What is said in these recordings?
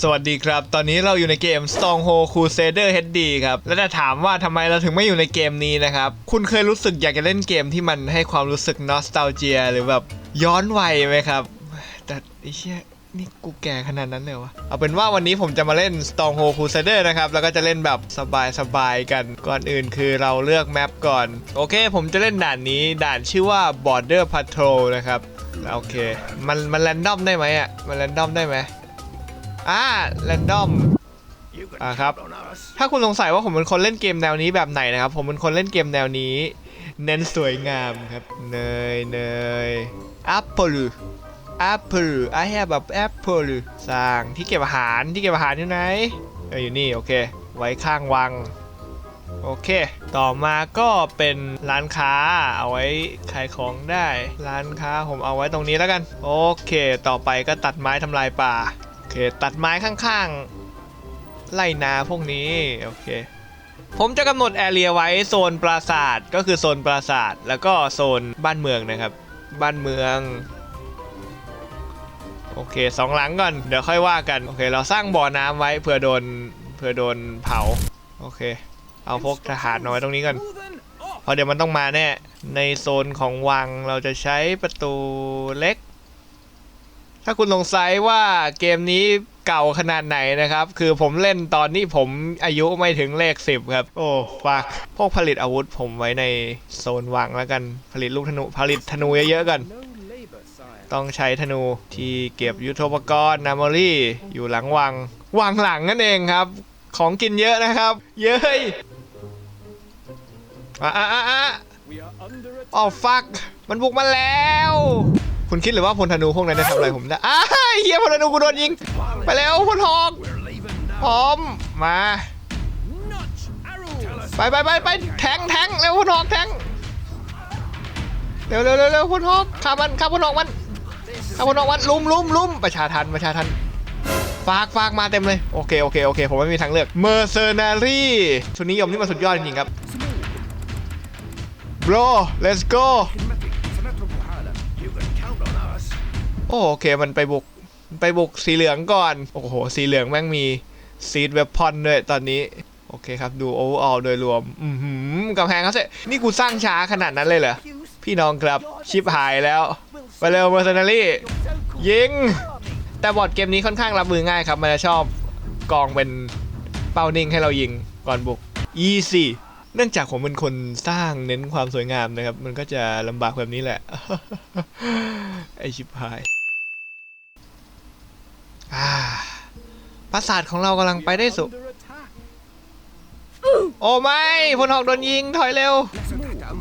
สวัสดีครับ ตอนนี้เราอยู่ในเกม Stronghold Crusader HD ครับ และจะถามว่าทำไมเราถึงไม่อยู่ในเกมนี้นะครับ คุณเคยรู้สึกอยากจะเล่นเกมที่มันให้ความรู้สึกนอสต a ลเจียหรือแบบย้อนวัยไหมครับ แต่ไอ้เชี่ยนี่กูแก่ขนาดนั้นเลยวะ เอาเป็นว่าวันนี้ผมจะมาเล่น Stronghold Crusader นะครับ แล้วก็จะเล่นแบบสบายๆกัน ก่อนอื่นคือเราเลือกแมปก่อน โอเค ผมจะเล่นด่านนี้ ด่านชื่อว่า Border Patrol นะครับ โอเค มันมันแรนดอมได้ไหมอะ มันแรนดอมได้ไหม อ่าแรนดอมอ่าครับ ถ้าคุณสงสัยว่าผมเป็นคนเล่นเกมแนวนี้แบบไหนนะครับ ผมเป็นคนเล่นเกมแนวนี้ เน้นสวยงามครับ เนยเนย Apple Apple I have แบบ Apple สร้างที่เก็บอาหารที่เก็บอาหารอยู่ไหนเอออยู่นี่โอเค ไว้ข้างวัง โอเค ต่อมาก็เป็นร้านค้าเอาไว้ขายของได้ ร้านค้าผมเอาไว้ตรงนี้แล้วกัน โอเค ต่อไปก็ตัดไม้ทำลายป่า ค ตัดไม้ข้างๆ ไล่นาพวกนี้ โอเค ผมจะกำหนดแอเรียไว้โซนปราสาทก็คือโซนปราสาท แล้วก็โซนบ้านเมืองนะครับ บ้านเมือง โอเคสองหลังก่อน เดี๋ยวค่อยว่ากัน โอเค เราสร้างบ่อน้ำไว้เผื่อโดนเผื่อโดนเผา โอเค เอาพวกทหารเอาไว้ตรงนี้ก่อนเพราะเดี๋ยวมันต้องมาแน่ ในโซนของวังเราจะใช้ประตูเล็ก ถ้าคุณสงสัยว่าเกมนี้เก่าขนาดไหนนะครับ คือผมเล่นตอนนี้ผมอายุไม่ถึงเลขสิบครับ โอ้ฟักพวกผลิตอาวุธผมไว้ในโซนวังแล้วกัน ผลิตลูกธนู ผลิตธนูเยอะๆกัน ต้องใช้ธนูที่เก็บยุทโธปกรณ์นา m มอรี่ อยู่หลังวัง วังหลังนั่นเองครับ ของกินเยอะนะครับ เย้ยอะอะอะอะอ๋อฟักมันบุกมาแล้ว คุณคิดหรือว่าพลธนูพวกนั้นจะทำอะไรผมได้อ้าเฮียพลธนูกูโดนยิง ไปแล้วพลทองพร้อมมา ไปไปไปไปแทงแทงเร็วพลทองแทงเร็วเร็วเร็วเร็วพลทองฆ่ามันฆ่าพลทองมันฆ่าพลทองมันลุมลุมลุมประชาทันประชาทันฝากฝากมาเต็มเลย โอเคโอเคโอเคผมไม่มีทางเลือก Mercenary ชุดนิยมนี่มันสุดยอดจริงๆครับ bro let's go โอ้โอเคมันไปบุกไปบุกสีเหลืองก่อน โอ้โห สีเหลืองแม่งมีซีดเวพอนด้วยตอนนี้ โอเคครับ ดู overall โดยรวม อือหือกำแพงเขาเสร็จนี่กูสร้างช้าขนาดนั้นเลยเหรอ พี่น้องครับชิปหายแล้ว ไปเร็ว Mercenary ยิง แต่บอดเกมนี้ค่อนข้างรับมือง่ายครับ มันจะชอบกองเป็นเป้านิ่งให้เรายิงก่อนบุก easy เนื่องจากผมเป็นคนสร้างเน้นความสวยงามนะครับ มันก็จะลำบากแบบนี้แหละ ไอชิบหายอ่าป ราสาทของเรากำลังไปได้สุโอ้ไม่พลหอกโดนยิงถอยเร็ว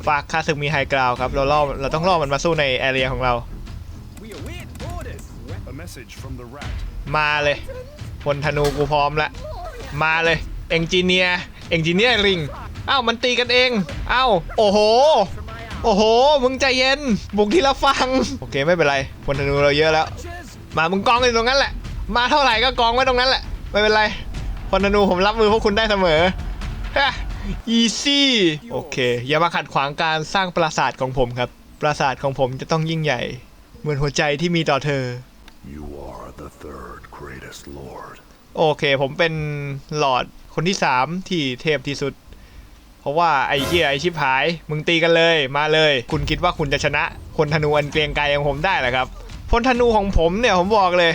ฝากคาศึกมีไฮกราวครับ เราล่อเราต้องล่อมันมาสู้ในแอเรียของเรา A message from the rat. มาเลยพลธนูกูพร้อมละ มาเลยเอนจิเนียร์เอนจิเนียริงอ้าวมันตีกันเองอ้าวโอ้โห โอ้โห มึงใจเย็น บุกทีละฟัง โอเคไม่เป็นไรพลธนูเราเยอะแล้ว มามึงกองอยู่ตรงนั้นแหละ มาเท่าไหร่ก็กองไว้ตรงนั้นแหละ ไม่เป็นไรพลธนูผมรับมือพวกคุณได้เสมอฮะ easy โอเค อย่ามาขัดขวางการสร้างปราสาทของผมครับ ปราสาทของผมจะต้องยิ่งใหญ่ เหมือนหัวใจที่มีต่อเธอ You are the third greatest lord. โอเค ผมเป็นหลอดคนที่สามที่เทพที่สุด เพราะว่าไอ้เหี้ยไอ้ชิบหาย มึงตีกันเลยมาเลย คุณคิดว่าคุณจะชนะคนธนูอันเกรียงไกรของผมได้เหรอครับพลธนูของผมเนี่ยผมบอกเลย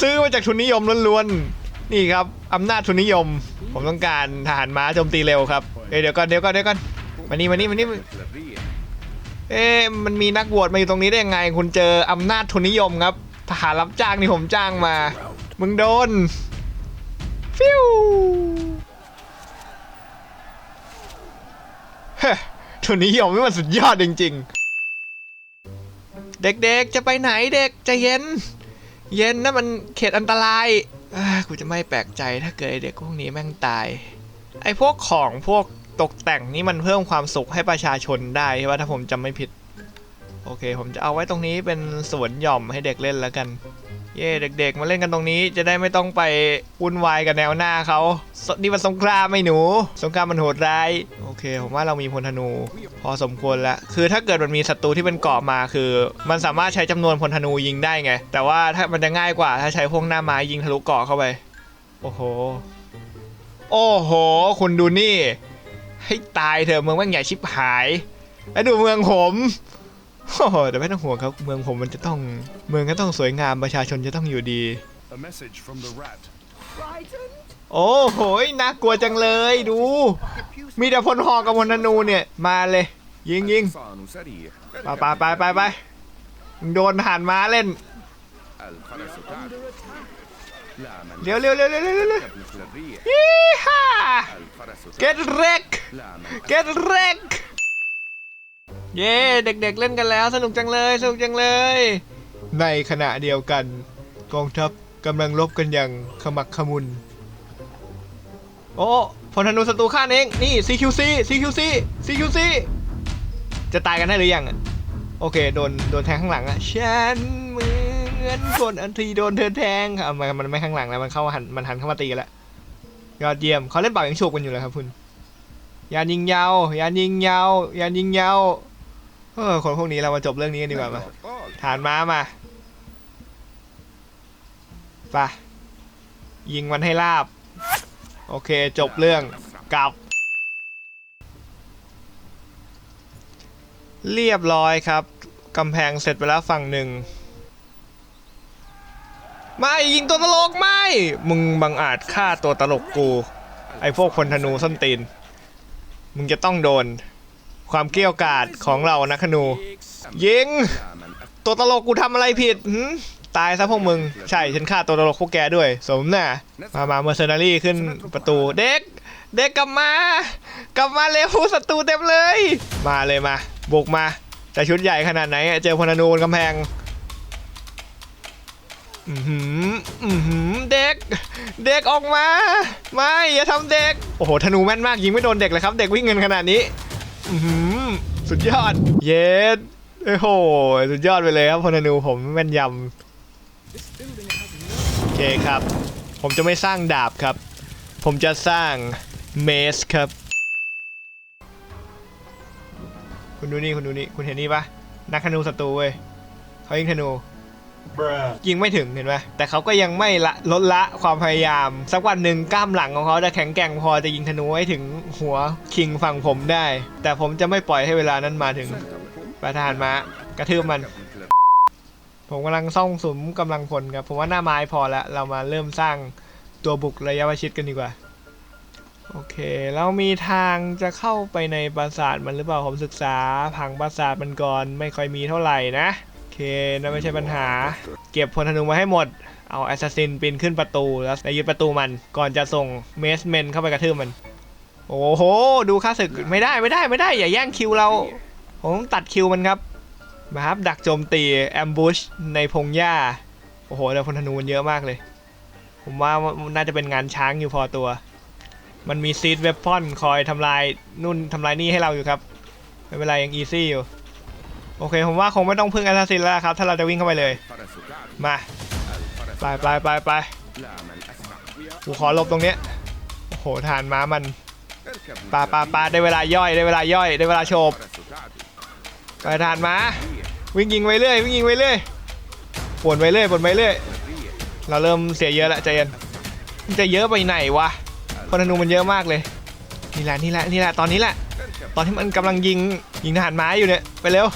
ซื้อมาจากทุนนิยมล้วนๆ นี่ครับอำนาจทุนนิยม ผมต้องการทหารม้าโจมตีเร็วครับเอ้ยเดี๋ยวก่อนเดี๋ยวก่อนเดี๋ยวก่อนมานี่มานี่มานี่เอ๊ะมันมีนักบวชมาอยู่ตรงนี้ได้ยังไง คุณเจออำนาจทุนนิยมครับ ทหารรับจ้างนี่ผมจ้างมา มึงโดน ฟิวเฮ้ทุนนิยมนี่มันสุดยอดจริง ๆ เด็กๆจะไปไหนเด็กใจเย็น เย็นนะมันเขตอันตรายอากูจะไม่แปลกใจถ้าเกิดเด็กพวกนี้แม่งตาย ไอ้พวกของพวกตกแต่งนี่มันเพิ่มความสุขให้ประชาชนได้ใช่ปะถ้าผมจำไม่ผิด โอเค ผมจะเอาไว้ตรงนี้เป็นสวนหย่อมให้เด็กเล่นแล้วกัน เย่เด็ก ๆ มาเล่นกันตรงนี้จะได้ไม่ต้องไปวุ่นวายกับแนวหน้าเขาสนี่มันสงครามไม่หนู สงครามมันโหดร้าย โอเค ผมว่าเรามีพลธนู พอสมควรแล้วคือถ้าเกิดมันมีศัตรูที่เป็นเกาะมาคือ มันสามารถใช้จำนวนพลธนูยิงได้ไง แต่ว่าถ้ามันจะง่ายกว่าถ้าใช้พวกหน้าไม้ยิงทะลุเกาะเข้าไป โอ้โห โอ้โห คุณดูนี่ ให้ตายเถอะเมืองแม่งใหญ่ชิบหาย แล้วดูเมืองผม โอ้โหแต่ไม่ต้องห่วงครับ เมืองผมมันจะต้อง เมืองก็ต้องสวยงามประชาชนจะต้องอยู่ดี A message from the rat. โอ้โหน่ากลัวจังเลยดู มีแต่พลหอกกับพลธนูเนี่ย มาเลย ยิงยิง الحصان سريع ไปไปไปไปไปมึงโดนทหารม้าเล่น الفرس تعدو لا من เร็วเร็วเร็วเร็วเร็วเร็ว مثل الريح ยี่ห้า الفرس get wreck لا من get wreck เ ย้เด็กๆเล่นกันแล้ว สนุกจังเลยสนุกจังเลย ในขณะเดียวกัน กองทัพกำลังรบกันอย่างขมักขมุน โอ้พลธนูศัตรูข้านเอง นี่ CQC CQC CQC จะตายกันได้หรือยังอะโอเค โดน โดนแทงข้างหลังอะฉันเหมือนคนอันทีโดนเธอแทงค่ะมันมันไม่ข้างหลังแล้ว มันเข้าหัน มันหันเข้ามาตีกันแล้ว ยอดเยี่ยมเขาเล่นเป่ายิงฉุกกันอยู่เลยครับคุณยานยิงยาวยานยิงยาวยานยิงยาว เออคนพวกนี้เรามาจบเรื่องนี้กันดีกว่ามาฐานม้ามาไปะยิงมันให้ลาบ โอเคจบเรื่องกลับ เรียบร้อยครับกำแพงเสร็จไปแล้วฝั่งหนึ่งไม่ยิงตัวตลกไม่ มึงบังอาจฆ่าตัวตลกกู ไอ้พวกพลธนูส้นตีน มึงจะต้องโดน ความเกลี้ยวกาดของเรานะกขนู ยิง ตัวตลกกูทำอะไรผิดตายซะพวกมึง ใช่ฉันฆ่าตัวตลกพวกแกด้วย สมน่ะ มามาเมอร์เซนารี่ขึ้นประตูเด็ก เด็กกลับมา กลับมาเร็วศัตรูเต็มเลย มาเลยมา บุกมา แต่ชุดใหญ่ขนาดไหนเจอพนันูนกำแพงอืมอืมเด็ก เด็กออกมา ไม่อย่าทำเด็ก โอ้โหธนูแม่นมากยิงไม่โดนเด็กเลยครับ เด็กวิ่งเงินขนาดนี้ อือหือสุดยอด เย็ดโอ้โห สุดยอดไปเลยครับพลธนูผมแม่นยำโอเคครับ ผมจะไม่สร้างดาบครับ ผมจะสร้างเมสครับ คุณดูนี่คุณดูนี่คุณเห็นนี่ปะนักธนูศัตรูเว้ยเขายิงธนู ยิงไม่ถึงเห็นไหมแต่เขาก็ยังไม่ละลดละความพยายาม สักวันหนึ่งกล้ามหลังของเขาจะแข็งแกร่งพอจะยิงธนูให้ถึงหัวคิงฝั่งผมได้ แต่ผมจะไม่ปล่อยให้เวลานั้นมาถึงประธานมากระทืบมัน ผมกำลังซ่องสุมกำลังพลครับผมว่าหน้าไม้พอแล้วเรามาเริ่มสร้างตัวบุกระยะประชิดกันดีกว่าโอเคเรามีทางจะเข้าไปในปราสาทมันหรือเปล่าผมศึกษาผังปราสาทมันก่อนไม่ค่อยมีเท่าไหร่นะโอ เคนั่นไม่ใช่ปัญหา เก็บพลธนูมาให้หมด เอาแอสซัสซินปีนขึ้นประตูแล้วยึดประตูมัน ก่อนจะส่งเมสเมนเข้าไปกระทืบมัน โอ้โห ดูค่าศึกไม่ได้ไม่ได้ไม่ได้ อย่าแย่งคิวเรา ผมต้องตัดคิวมันครับ มาครับ ดักโจมตีแอมบูชในพงหญ้า โอ้โหแต่พลธนูมันเยอะมากเลย ผมว่าน่าจะเป็นงานช้างอยู่พอตัว มันมีซีดเว p ปอนคอยทำลายนู่นทำลายนี่ให้เราอยู่ครับ ไม่เป็นไรยังอีซี่อยู่ โอเค ผมว่าคงไม่ต้องพึ่งแอสซาซินแล้วครับ ถ้าเราจะวิ่งเข้าไปเลย มา ไปไปไปไปกูขอหลบตรงเนี้ยโอ้โหทานม้ามันปาปาปาได้เวลาย่อยได้เวลาย่อยได้เวลาโฉบไปทานม้า วิ่งยิงไปเรื่อยวิ่งยิงไปเรื่อยปวดไปเรื่อยปวดไปเรื่อยเราเริ่มเสียเยอะแล้วใจเย็นจะเยอะไปไหนวะพนธนูมันเยอะมากเลยนี่แหละนี่แหละนี่แหละตอนนี้แหละ ตอนที่มันกำลังยิงยิงทหารม้าอยู่เนี่ยไปเร็ว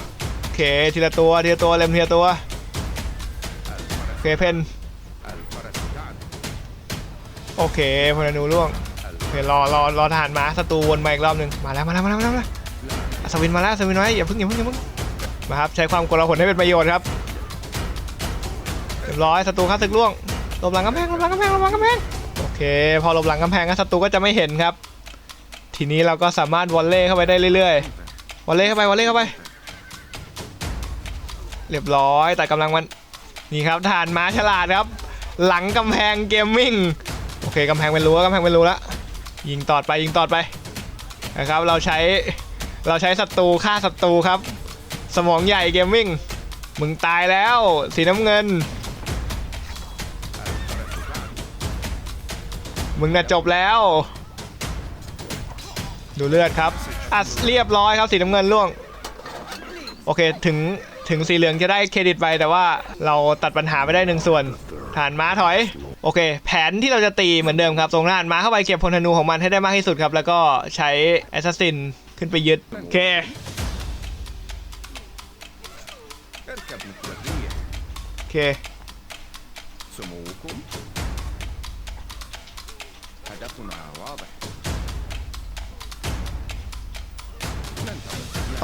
เคทีละตัวทีละตัวเล็มทีละตัวโอเคเพนโอเคพลานูล่วงโอเครอรอรอทหารมาศัตรูวนมาอีกรอบหนึ่งมาแล้วมาแล้วมาแล้วมาแล้วสวินมาแล้วสวินไว้อย่าพึ่งอย่าพึ่งอย่าพึ่งมาครับใช้ความกลาผลให้เป็นประโยชน์ครับเรียบร้อยศัตรูข้าศึกล่วงลบหลังกำแพงลบหลังกำแพงลบหลังกำแพงโอเค พอลบหลังกำแพงก็ศัตรูก็จะไม่เห็นครับ ทีนี้เราก็สามารถวอลเล่เข้าไปได้เรื่อยๆวอลเล่เข้าไปวอลเล่เข้าไป เรียบร้อยแต่กำลังมันนี่ครับฐานม้าฉลาดครับ หลังกำแพงเกมมิ่งโอเคกำแพงเป็นรู้วกำแพงเป็นรูแล้วยิงตอดไปยิงตอดไปนะครับ เราใช้เราใช้ศัตรูฆ่าศัตรูครับ สมองใหญ่เกมมิ่งมึงตายแล้ว สีน้ำเงิน มึงน่ะจบแล้ว ดูเลือดครับอัดเรียบร้อยครับสีน้ำเงินล่วง โอเคถึง ถึงสีเหลืองจะได้เครดิตไปแต่ว่าเราตัดปัญหาไปได้หนึ่งส่วน ฐานม้าถอย โอเค แผนที่เราจะตีเหมือนเดิมครับส่งหน้าม้าเข้าไปเก็บพลธนูของมันให้ได้มากที่สุดครับ แล้วก็ใช้แอสซัสซินขึ้นไปยึด โอเคโอเค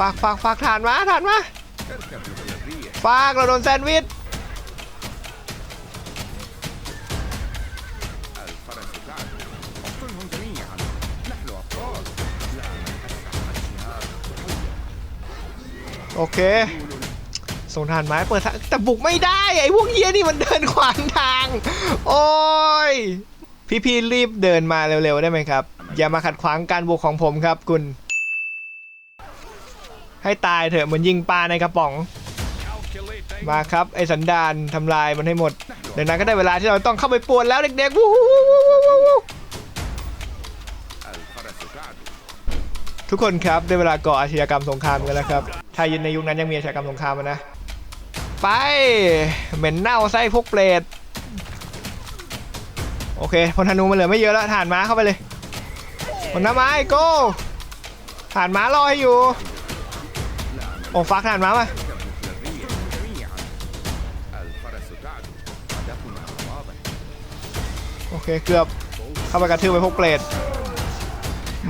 ฝากฝากฝากฐานมาฐานมา ฟากเราโดนแซนด์วิชโอเคส่งทานไม้เปิดทางแต่บุกไม่ได้ ไอ้พวกเฮียนี่มันเดินขวางทาง โอ้ย พี่พี่รีบเดินมาเร็วๆได้ไหมครับ อย่ามาขัดขวางการบุกของผมครับคุณ ให้ตายเถอะเหมือนยิงปลาในกระป๋อง มาครับไอสันดานทำลายมันให้หมดเดังนั้นก็ได้เวลาที่เราต้องเข้าไปปวนแล้วเด็กๆทุกคนครับได้เวลาก่ออาชญากรรมสงครามกันแล้วครับถ้ายินในยุคนั้นยังมีอาชญากรรมสงครามนะ ไปเหม็นเน่าไส้พวกเปรตโอเคพลธนูมันเหลือไม่เยอะแล้วฐานม้าเข้าไปเลยผลน้ำไม้โก้ฐานม้ารอให้อยู่ โอ้ฟ้าขนาดมาไหมโอเคเกือบเข้าไปกระทืบไปพวกเปรต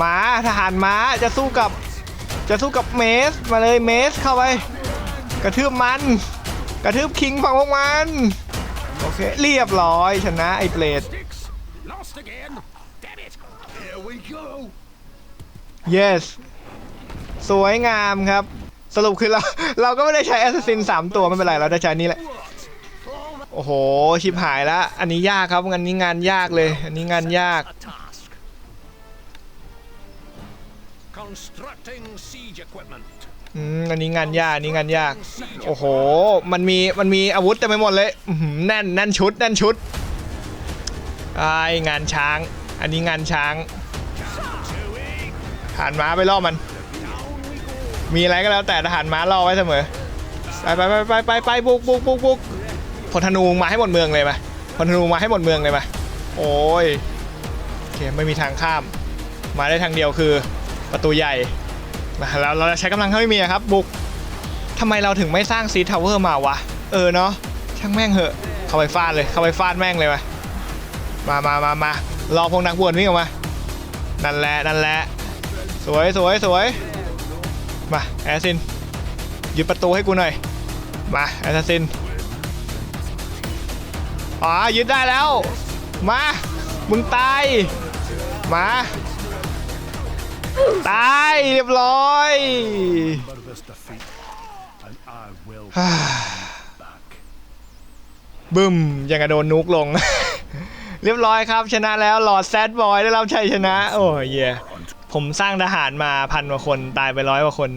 ม้าทหารม้าจะสู้กับ จะสู้กับเมสมาเลยเมสเข้าไป กระทืบมัน กระทืบคิงฝั่งพวกมัน โอเคเรียบร้อยชนะไอ้เปรต yes สวยงามครับ สรุปคือเราเราก็ไม่ได้ใช้แอสซัสซิน3ตัวไม่เป็นไรเราได้ใช้อันนี้แหละ โอ้โหชิบหายแล้วอันนี้ยากครับอันนี้งานยากเลย อันนี้งานยาก a task constructing siege equipment อืมอันนี้งานยากอันนี้งานยาก โอ้โห มันมีมันมีอาวุธเต็มไปหมดเลยอื้อหือแน่นแน่นชุดแน่นชุดไอ้ายงานช้าง อันนี้งานช้างทหารม้าไปล่อมัน มีอะไรก็แล้วแต่ทหารม้าล่อไว้เสมอไปไปไปไปไปไปบุกบุกบุกบุกพลธนูมาให้หมดเมืองเลยมาพลธนูมาให้หมดเมืองเลยมาโอ้ยโอเคไม่มีทางข้าม มาได้ทางเดียวคือประตูใหญ่มาแล้วเราจะใช้กำลังเท่าที่มีครับ บุกทำไมเราถึงไม่สร้างซีทาวเวอร์มาวะ เออเนาะช่างแม่งเหอะ เข้าไปฟาดเลย เข้าไปฟาดแม่งเลยมามามามามา รอพวกนักบวชวิ่งออกมา นั่นแหละ นั่นแหละ สวยสวยสวย มาแอสซินยึดประตูให้กูหน่อย มาแอสซินอ๋อยึดได้แล้ว มา มึงตาย มา ตายเรียบร้อยบึ้มยังกระโดนนุกลง เรียบร้อยครับ ชนะแล้วหลอดแซดบอยได้รับชัยชนะ โอ้ยเย่ ผมสร้างทหารมาพันกว่าคนตายไปร้อยกว่าคน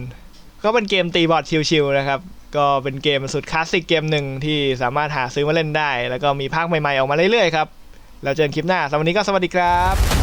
ก็เป็นเกมตีบอร์ดชิวๆนะครับ ก็เป็นเกมสุดคลาสสิกเกมหนึ่งที่สามารถหาซื้อมาเล่นได้ แล้วก็มีภาคใหม่ๆออกมาเรื่อยๆครับ แล้วเจอกันคลิปหน้าสำหรับวันนี้ก็สวัสดีครับ